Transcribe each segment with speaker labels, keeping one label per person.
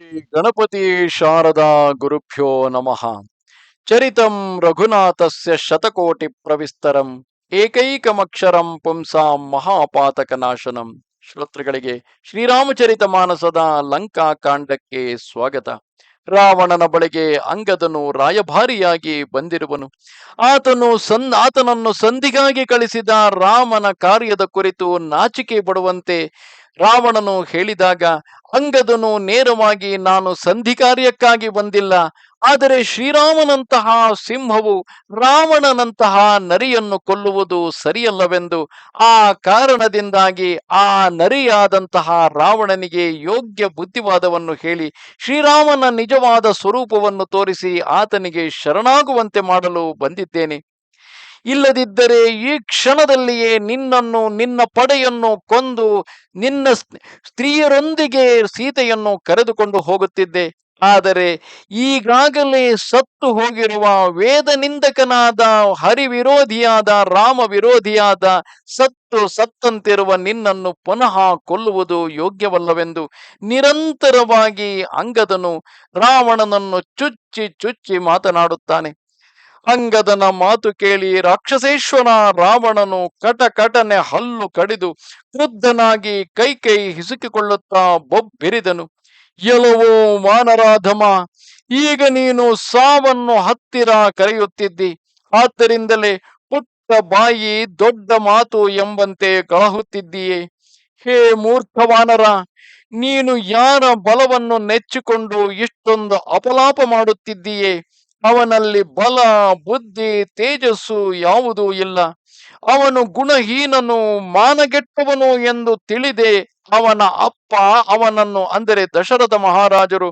Speaker 1: ಶ್ರೀ ಗಣಪತಿ ಶಾರದಾ ಗುರುಭ್ಯೋ ನಮಃ. ಚರಿತಂ ರಘುನಾಥಸ್ಯ ಶತಕೋಟಿ ಪ್ರವಿಸ್ತರಂ, ಏಕೈಕಮಕ್ಷರಂ ಪುಂಸಾ ಮಹಾಪಾತಕ ನಾಶನಂ ಶ್ರೋತೃಗಳಿಗೆ ಶ್ರೀರಾಮಚರಿತ ಮಾನಸದ ಲಂಕಾ ಕಾಂಡಕ್ಕೆ ಸ್ವಾಗತ. ರಾವಣನ ಬಳಿಗೆ ಅಂಗದನು ರಾಯಭಾರಿಯಾಗಿ ಬಂದಿರುವನು. ಆತನು ಸನ್, ಆತನನ್ನು ಸಂಧಿಗಾಗಿ ಕಳಿಸಿದ ರಾಮನ ಕಾರ್ಯದ ಕುರಿತು ನಾಚಿಕೆ ಪಡುವಂತೆ ರಾವಣನು ಹೇಳಿದಾಗ ಅಂಗದನು ನೇರವಾಗಿ ನಾನು ಸಂಧಿ ಕಾರ್ಯಕ್ಕಾಗಿ ಬಂದಿಲ್ಲ. ಆದರೆ ಶ್ರೀರಾಮನಂತಹ ಸಿಂಹವು ರಾವಣನಂತಹ ನರಿಯನ್ನು ಕೊಲ್ಲುವುದು ಸರಿಯಲ್ಲವೆಂದು. ಆ ಕಾರಣದಿಂದಾಗಿ ಆ ನರಿಯಾದಂತಹ ರಾವಣನಿಗೆ ಯೋಗ್ಯ ಬುದ್ಧಿವಾದವನ್ನು ಹೇಳಿ, ಶ್ರೀರಾಮನ ನಿಜವಾದ ಸ್ವರೂಪವನ್ನು ತೋರಿಸಿ ಆತನಿಗೆ ಶರಣಾಗುವಂತೆ ಮಾಡಲು ಬಂದಿದ್ದೇನೆ. ಇಲ್ಲದಿದ್ದರೆ ಈ ಕ್ಷಣದಲ್ಲಿಯೇ ನಿನ್ನನ್ನು, ನಿನ್ನ ಪಡೆಯನ್ನು ಕೊಂದು ನಿನ್ನ ಸ್ತ್ರೀಯರೊಂದಿಗೆ ಸೀತೆಯನ್ನು ಕರೆದುಕೊಂಡು ಹೋಗುತ್ತಿದ್ದೆ. ಆದರೆ ಈಗಾಗಲೇ ಸತ್ತು ಹೋಗಿರುವ ವೇದ ನಿಂದಕನಾದ ಹರಿವಿರೋಧಿಯಾದ ರಾಮ ವಿರೋಧಿಯಾದ ಸತ್ತು ಸತ್ತಂತಿರುವ ನಿನ್ನನ್ನು ಪುನಃ ಕೊಲ್ಲುವುದು ಯೋಗ್ಯವಲ್ಲವೆಂದು ನಿರಂತರವಾಗಿ ಅಂಗದನು ರಾವಣನನ್ನು ಚುಚ್ಚಿ ಚುಚ್ಚಿ ಮಾತನಾಡುತ್ತಾನೆ. ಅಂಗದನ ಮಾತು ಕೇಳಿ ರಾಕ್ಷಸೇಶ್ವರ ರಾವಣನು ಕಟ ಕಟನೆ ಹಲ್ಲು ಕಡಿದು ಕ್ರುದ್ಧನಾಗಿ ಕೈ ಕೈ ಹಿಸುಕಿಕೊಳ್ಳುತ್ತಾ ಬೊಬ್ಬಿರಿದನು. ಎಲವೋ ಮಾನರಾಧಮ ಈಗ ನೀನು ಸಾವನ್ನು ಹತ್ತಿರ ಕರೆಯುತ್ತಿದ್ದಿ. ಆದ್ದರಿಂದಲೇ ಪುಟ್ಟ ಬಾಯಿ ದೊಡ್ಡ ಮಾತು ಎಂಬಂತೆ ಕಳಹುತ್ತಿದ್ದೀಯೇ. ಹೇ ಮೂರ್ಖವಾನರ ನೀನು ಯಾರ ಬಲವನ್ನು ನೆಚ್ಚಿಕೊಂಡು ಇಷ್ಟೊಂದು ಅಪಲಾಪ ಮಾಡುತ್ತಿದ್ದೀಯೇ? ಅವನಲ್ಲಿ ಬಲ, ಬುದ್ಧಿ, ತೇಜಸ್ಸು ಯಾವುದೂ ಇಲ್ಲ. ಅವನು ಗುಣಹೀನನು, ಮಾನಗೆಟ್ಟವನು ಎಂದು ತಿಳಿದೆ. ಅವನ ಅಪ್ಪ ಅವನನ್ನು, ಅಂದರೆ ದಶರಥ ಮಹಾರಾಜರು,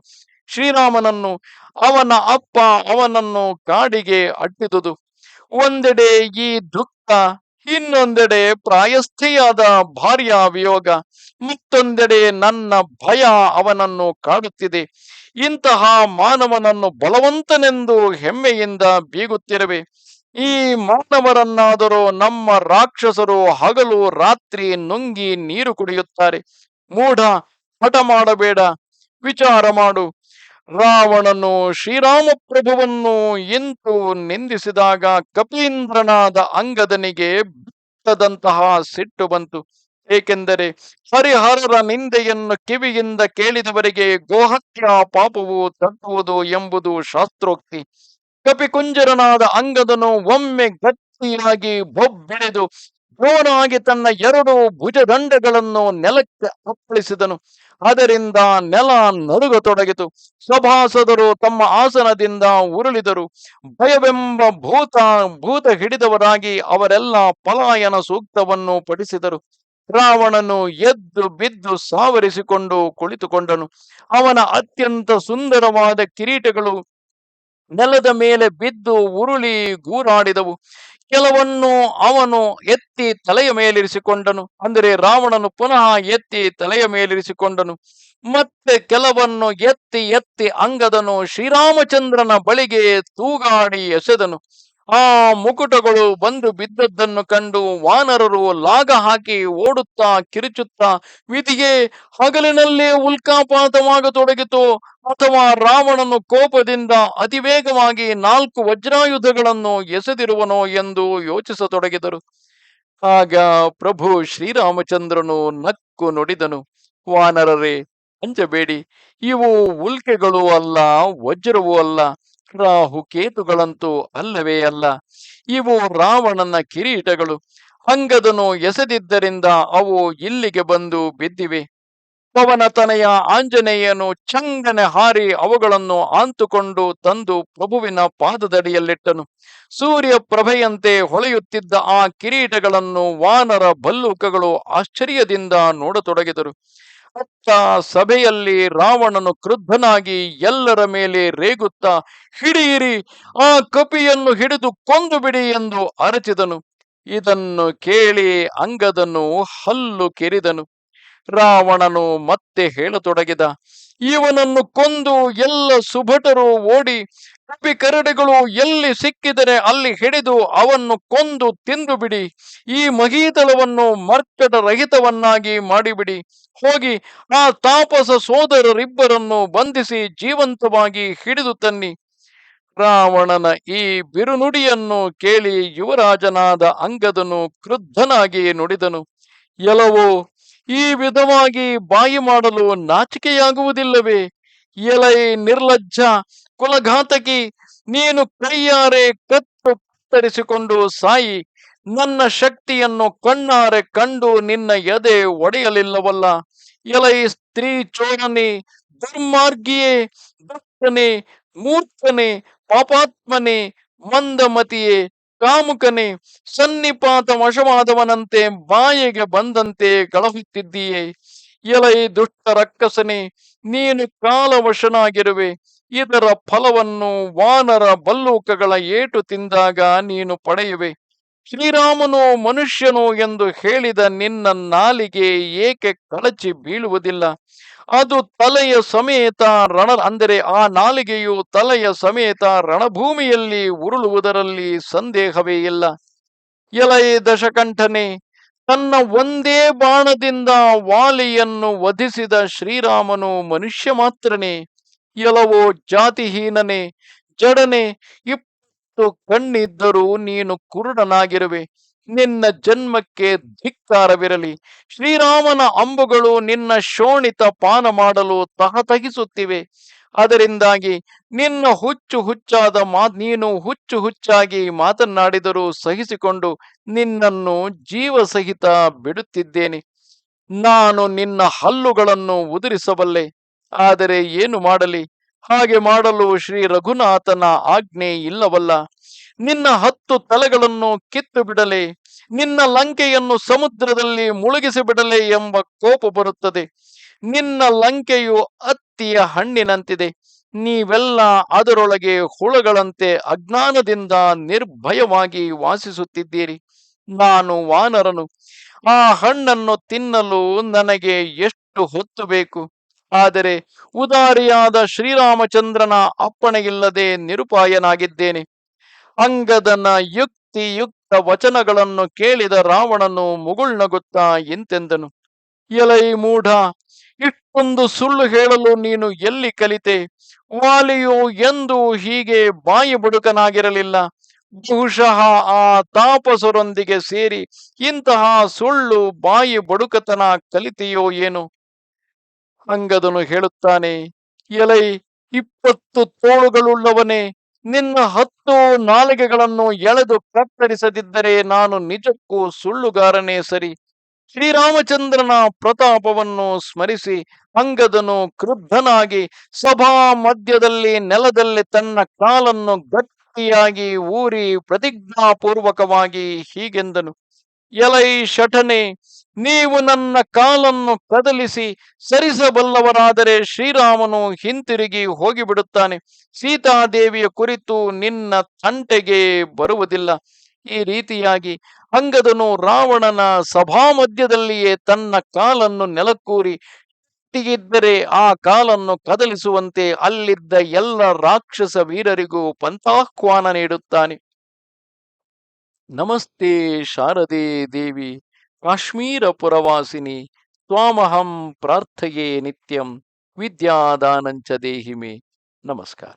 Speaker 1: ಶ್ರೀರಾಮನನ್ನು, ಅವನ ಅಪ್ಪ ಅವನನ್ನು ಕಾಡಿಗೆ ಅಟ್ಟಿದುದು ಒಂದೆಡೆ ಈ ದುಃಖ, ಇನ್ನೊಂದೆಡೆ ಪ್ರಾಯಸ್ಥಿಯಾದ ಭಾರ್ಯ ವಿಯೋಗ, ಮತ್ತೊಂದೆಡೆ ನನ್ನ ಭಯ ಅವನನ್ನು ಕಾಡುತ್ತಿದೆ. ಇಂತಹ ಮಾನವನನ್ನು ಬಲವಂತನೆಂದು ಹೆಮ್ಮೆಯಿಂದ ಬೀಗುತ್ತಿರುವೆ. ಈ ಮಾನವರನ್ನಾದರೂ ನಮ್ಮ ರಾಕ್ಷಸರು ಹಗಲು ರಾತ್ರಿ ನುಂಗಿ ನೀರು ಕುಡಿಯುತ್ತಾರೆ. ಮೂಢ, ಹಠ ಮಾಡಬೇಡ. ವಿಚಾರ ಮಾಡು. ರಾವಣನು ಶ್ರೀರಾಮ ಪ್ರಭುವನ್ನು ಇಂತು ನಿಂದಿಸಿದಾಗ ಕಪೀಂದ್ರನಾದ ಅಂಗದನಿಗೆ ಬಿಟ್ಟದಂತಹ ಸಿಟ್ಟು ಬಂತು. ಏಕೆಂದರೆ ಹರಿಹರರ ನಿಂದೆಯನ್ನು ಕಿವಿಯಿಂದ ಕೇಳಿದವರಿಗೆ ಗೋಹತ್ಯ ಪಾಪವು ತಟ್ಟುವುದು ಎಂಬುದು ಶಾಸ್ತ್ರೋಕ್ತಿ. ಕಪಿಕುಂಜರನಾದ ಅಂಗದನು ಒಮ್ಮೆ ಗಟ್ಟಿಯಾಗಿ ಬೊಬ್ಬಿಳಿದು ಗೋನಾಗಿ ತನ್ನ ಎರಡು ಭುಜದಂಡಗಳನ್ನು ನೆಲಕ್ಕೆ ಅಪ್ಪಳಿಸಿದನು. ಅದರಿಂದ ನೆಲ ನಡುಗತೊಡಗಿತು ಸಭಾಸದರು ತಮ್ಮ ಆಸನದಿಂದ ಉರುಳಿದರು. ಭಯವೆಂಬ ಭೂತ ಭೂತ ಹಿಡಿದವರಾಗಿ ಅವರೆಲ್ಲ ಪಲಾಯನ ಸೂಕ್ತವನ್ನು ಪಡಿಸಿದರು ರಾವಣನು ಎದ್ದು ಬಿದ್ದು ಸಾವರಿಸಿಕೊಂಡು ಕುಳಿತುಕೊಂಡನು. ಅವನ ಅತ್ಯಂತ ಸುಂದರವಾದ ಕಿರೀಟಗಳು ನೆಲದ ಮೇಲೆ ಬಿದ್ದು ಉರುಳಿ ಗೂರಾಡಿದವು. ಕೆಲವನ್ನು ಅವನು ಎತ್ತಿ ತಲೆಯ ಮೇಲಿರಿಸಿಕೊಂಡನು. ಅಂದರೆ ರಾವಣನು ಪುನಃ ಎತ್ತಿ ತಲೆಯ ಮೇಲಿರಿಸಿಕೊಂಡನು. ಮತ್ತೆ ಕೆಲವನ್ನು ಎತ್ತಿ ಎತ್ತಿ ಅಂಗದನು ಶ್ರೀರಾಮಚಂದ್ರನ ಬಳಿಗೆ ತೂಗಾಡಿ ಎಸೆದನು. ಆ ಮುಕುಟಗಳು ಬಂದು ಬಿದ್ದದ್ದನ್ನು ಕಂಡು ವಾನರರು ಲಾಗ ಹಾಕಿ ಓಡುತ್ತಾ ಕಿರುಚುತ್ತಾ ವಿಧಿಗೆ ಹಗಲಿನಲ್ಲೇ ಉಲ್ಕಾಪಾತವಾಗತೊಡಗಿತು. ಅಥವಾ ರಾವಣನು ಕೋಪದಿಂದ ಅತಿವೇಗವಾಗಿ ನಾಲ್ಕು ವಜ್ರಾಯುಧಗಳನ್ನು ಎಸೆದಿರುವನೋ ಎಂದು ಯೋಚಿಸತೊಡಗಿದರು. ಆಗ ಪ್ರಭು ಶ್ರೀರಾಮಚಂದ್ರನು ನಕ್ಕು ನುಡಿದನು. ವಾನರರೇ, ಅಂಜಬೇಡಿ, ಇವು ಉಲ್ಕೆಗಳು ಅಲ್ಲ, ವಜ್ರವೂ ಅಲ್ಲ. ರಾಹು ಕೇತುಗಳಂತೂ ಅಲ್ಲವೇ ಅಲ್ಲ. ಇವು ರಾವಣನ ಕಿರೀಟಗಳು. ಅಂಗದನು ಎಸೆದಿದ್ದರಿಂದ ಅವು ಇಲ್ಲಿಗೆ ಬಂದು ಬಿದ್ದಿವೆ. ಪವನ ತನೆಯ ಆಂಜನೇಯನು ಚಂಗನೆ ಹಾರಿ ಅವುಗಳನ್ನು ಆಂತುಕೊಂಡು ತಂದು ಪ್ರಭುವಿನ ಪಾದದಡಿಯಲ್ಲಿಟ್ಟನು. ಸೂರ್ಯ ಪ್ರಭೆಯಂತೆ ಹೊಳೆಯುತ್ತಿದ್ದ ಆ ಕಿರೀಟಗಳನ್ನು ವಾನರ ಭಲ್ಲೂಕಗಳು ಆಶ್ಚರ್ಯದಿಂದ ನೋಡತೊಡಗಿದರು. ಅತ್ತ ಸಭೆಯಲ್ಲಿ ರಾವಣನು ಕ್ರುದ್ಧನಾಗಿ ಎಲ್ಲರ ಮೇಲೆ ರೇಗುತ್ತಾ ಹಿಡಿಯಿರಿ ಆ ಕಪಿಯನ್ನು ಹಿಡಿದು ಕೊಂದು ಬಿಡಿ ಎಂದು ಅರಚಿದನು. ಇದನ್ನು ಕೇಳಿ ಅಂಗದನು ಹಲ್ಲು ಕೆರಿದನು. ರಾವಣನು ಮತ್ತೆ ಹೇಳತೊಡಗಿದ ಇವನನ್ನು ಕೊಂದು ಎಲ್ಲ ಸುಭಟರು ಓಡಿ ಕಪ್ಪಿ ಕರಡಿಗಳು ಎಲ್ಲಿ ಸಿಕ್ಕಿದರೆ ಅಲ್ಲಿ ಹಿಡಿದು ಅವನ್ನು ಕೊಂದು ತಿಂದು ಬಿಡಿ ಈ ಮಹೀತಲವನ್ನು ಮರ್ಕಟ ರಹಿತವನ್ನಾಗಿ ಮಾಡಿಬಿಡಿ. ಹೋಗಿ ಆ ತಾಪಸ ಸೋದರರಿಬ್ಬರನ್ನು ಬಂಧಿಸಿ ಜೀವಂತವಾಗಿ ಹಿಡಿದು ತನ್ನಿ. ರಾವಣನ ಈ ಬಿರುನುಡಿಯನ್ನು ಕೇಳಿ ಯುವರಾಜನಾದ ಅಂಗದನು ಕ್ರುದ್ಧನಾಗಿ ನುಡಿದನು. ಎಲವೋ ಈ ವಿಧವಾಗಿ ಬಾಯಿ ಮಾಡಲು ನಾಚಿಕೆಯಾಗುವುದಿಲ್ಲವೇ? ಎಲೈ ನಿರ್ಲಜ್ಜ, ಕುಲಘಾತಕಿ, ನೀನು ಕೈಯಾರೆ ಕತ್ತು ಕತ್ತರಿಸಿಕೊಂಡು ಸಾಯಿ, ನನ್ನ ಶಕ್ತಿಯನ್ನು ಕಣ್ಣಾರೆ ಕಂಡು ನಿನ್ನ ಎದೆ ಒಡೆಯಲಿಲ್ಲವಲ್ಲ? ಎಲೈ ಸ್ತ್ರೀ ಚೋರನೆ, ದುರ್ಮಾರ್ಗಿಯೇ, ದುಷ್ಟನೆ, ಮೂರ್ಖನೆ, ಪಾಪಾತ್ಮನೆ, ಮಂದಮತಿಯೇ ಕಾಮುಕನೆ, ಸನ್ನಿಪಾತ ವಶವಾದವನಂತೆ ಬಾಯಿಗೆ ಬಂದಂತೆ ಕಳಹುತ್ತಿದ್ದೀಯೇ. ಎಲೈ ದುಷ್ಟ ರಕ್ಕಸನೆ, ನೀನು ಕಾಲವಶನಾಗಿರುವೆ. ಇದರ ಫಲವನ್ನು ವಾನರ ಬಲ್ಲೂಕಗಳ ಏಟು ತಿಂದಾಗ ನೀನು ಪಡೆಯುವೆ. ಶ್ರೀರಾಮನು ಮನುಷ್ಯನು ಎಂದು ಹೇಳಿದ ನಿನ್ನ ನಾಲಿಗೆ ಏಕೆ ಕಳಚಿ ಬೀಳುವುದಿಲ್ಲ? ಅದು ತಲೆಯ ಸಮೇತ ರಣ, ಅಂದರೆ ಆ ನಾಲಿಗೆಯು ತಲೆಯ ಸಮೇತ ರಣಭೂಮಿಯಲ್ಲಿ ಉರುಳುವುದರಲ್ಲಿ ಸಂದೇಹವೇ ಇಲ್ಲ. ಎಲೈ ದಶಕಂಠನೆ, ತನ್ನ ಒಂದೇ ಬಾಣದಿಂದ ವಾಲಿಯನ್ನು ವಧಿಸಿದ ಶ್ರೀರಾಮನು ಮನುಷ್ಯ ಮಾತ್ರನೇ ಎಲವೋ ಜಾತಿಹೀನನೆ, ಜಡನೆ ಇಪ್ಪತ್ತು ಕಣ್ಣಿದ್ದರೂ ನೀನು ಕುರುಡನಾಗಿರುವೆ. ನಿನ್ನ ಜನ್ಮಕ್ಕೆ ಧಿಕ್ಕಾರವಿರಲಿ. ಶ್ರೀರಾಮನ ಅಂಬುಗಳು ನಿನ್ನ ಶೋಣಿತ ಪಾನ ಮಾಡಲು ತಹತಗಿಸುತ್ತಿವೆ ಅದರಿಂದಾಗಿ ನಿನ್ನ ಹುಚ್ಚು ಹುಚ್ಚಾದ ಮಾ, ನೀನು ಹುಚ್ಚು ಹುಚ್ಚಾಗಿ ಮಾತನಾಡಿದರೂ ಸಹಿಸಿಕೊಂಡು ನಿನ್ನನ್ನು ಜೀವ ಸಹಿತ ಬಿಡುತ್ತಿದ್ದೇನೆ. ನಾನು ನಿನ್ನ ಹಲ್ಲುಗಳನ್ನು ಉದುರಿಸಬಲ್ಲೆ. ಆದರೆ ಏನು ಮಾಡಲಿ? ಹಾಗೆ ಮಾಡಲು ಶ್ರೀ ರಘುನಾಥನ ಆಜ್ಞೆ ಇಲ್ಲವಲ್ಲ? ನಿನ್ನ ಹತ್ತು ತಲೆಗಳನ್ನು ಕಿತ್ತು ಬಿಡಲೆ, ನಿನ್ನ ಲಂಕೆಯನ್ನು ಸಮುದ್ರದಲ್ಲಿ ಮುಳುಗಿಸಿ ಬಿಡಲೆ ಎಂಬ ಕೋಪ ಬರುತ್ತದೆ. ನಿನ್ನ ಲಂಕೆಯು ಅತ್ತಿಯ ಹಣ್ಣಿನಂತಿದೆ. ನೀವೆಲ್ಲ ಅದರೊಳಗೆ ಹುಳಗಳಂತೆ ಅಜ್ಞಾನದಿಂದ ನಿರ್ಭಯವಾಗಿ ವಾಸಿಸುತ್ತಿದ್ದೀರಿ. ನಾನು ವಾನರನು. ಆ ಹಣ್ಣನ್ನು ತಿನ್ನಲು ನನಗೆ ಎಷ್ಟು ಹೊತ್ತು ಬೇಕು? ಆದರೆ ಉದಾರಿಯಾದ ಶ್ರೀರಾಮಚಂದ್ರನ ಅಪ್ಪಣೆಯಿಲ್ಲದೆ ನಿರುಪಾಯನಾಗಿದ್ದೇನೆ. ಅಂಗದನ ಯುಕ್ತಿಯುಕ್ತ ವಚನಗಳನ್ನು ಕೇಳಿದ ರಾವಣನು ಮುಗುಳ್ನಗುತ್ತಾ ಇಂತೆಂದನು ಎಲೈ ಮೂಢ, ಇಷ್ಟೊಂದು ಸುಳ್ಳು ಹೇಳಲು ನೀನು ಎಲ್ಲಿ ಕಲಿತೆ? ವಾಲಿಯು ಎಂದು ಹೀಗೆ ಬಾಯಿ ಬುಡುಕನಾಗಿರಲಿಲ್ಲ. ಬಹುಶಃ ಆ ತಾಪಸರೊಂದಿಗೆ ಸೇರಿ ಇಂತಹ ಸುಳ್ಳು ಬಾಯಿ ಬಡುಕತನ ಕಲಿತೆಯೋ ಏನು? ಅಂಗದನು ಹೇಳುತ್ತಾನೆ, ಎಲೈ, ಇಪ್ಪತ್ತು ತೋಳುಗಳುಳ್ಳವನೇ, ನಿನ್ನ ಹತ್ತು ನಾಲಿಗೆಗಳನ್ನು ಎಳೆದು ಕತ್ತರಿಸದಿದ್ದರೆ ನಾನು ನಿಜಕ್ಕೂ ಸುಳ್ಳುಗಾರನೇ ಸರಿ. ಶ್ರೀರಾಮಚಂದ್ರನ ಪ್ರತಾಪವನ್ನು ಸ್ಮರಿಸಿ ಅಂಗದನು ಕ್ರುದ್ಧನಾಗಿ, ಸಭಾ ಮಧ್ಯದಲ್ಲಿ ನೆಲದಲ್ಲಿ ತನ್ನ ಕಾಲನ್ನು ಗಟ್ಟಿಯಾಗಿ ಊರಿ ಪ್ರತಿಜ್ಞಾಪೂರ್ವಕವಾಗಿ ಹೀಗೆಂದನು. ಎಲೈ ಶಠನೆ, ನೀವು ನನ್ನ ಕಾಲನ್ನು ಕದಲಿಸಿ, ಸರಿಸಬಲ್ಲವರಾದರೆ ಶ್ರೀರಾಮನು ಹಿಂತಿರುಗಿ ಹೋಗಿಬಿಡುತ್ತಾನೆ. ಸೀತಾದೇವಿಯ ಕುರಿತು ನಿನ್ನ ತಂಟೆಗೆ ಬರುವುದಿಲ್ಲ. ಈ ರೀತಿಯಾಗಿ ಅಂಗದನು ರಾವಣನ ಸಭಾ ಮಧ್ಯದಲ್ಲಿಯೇ ತನ್ನ ಕಾಲನ್ನು ನೆಲಕ್ಕೂರಿ. ಟಿಗಿದ್ದರೆ ಆ ಕಾಲನ್ನು ಕದಲಿಸುವಂತೆ ಅಲ್ಲಿದ್ದ ಎಲ್ಲ ರಾಕ್ಷಸ ವೀರರಿಗೂ ಪಂಥಾಹ್ವಾನ ನೀಡುತ್ತಾನೆ. नमस्ते शारदे देवी, काश्मीरपुरवासिनि, त्वामहं प्रार्थये नित्यं विद्यादानं देहि मे। नमस्कार।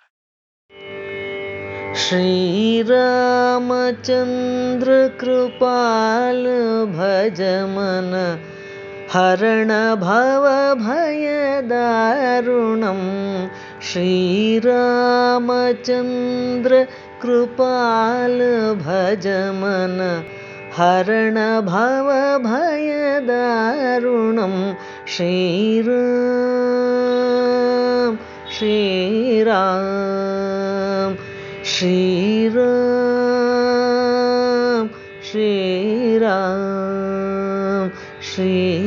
Speaker 2: श्रीरामचन्द्र कृपाल भजमन हरण भव कृपाल भजमन हरणभवभयदारुणं श्रीराम श्रीराम श्रीराम श्रीराम। श्री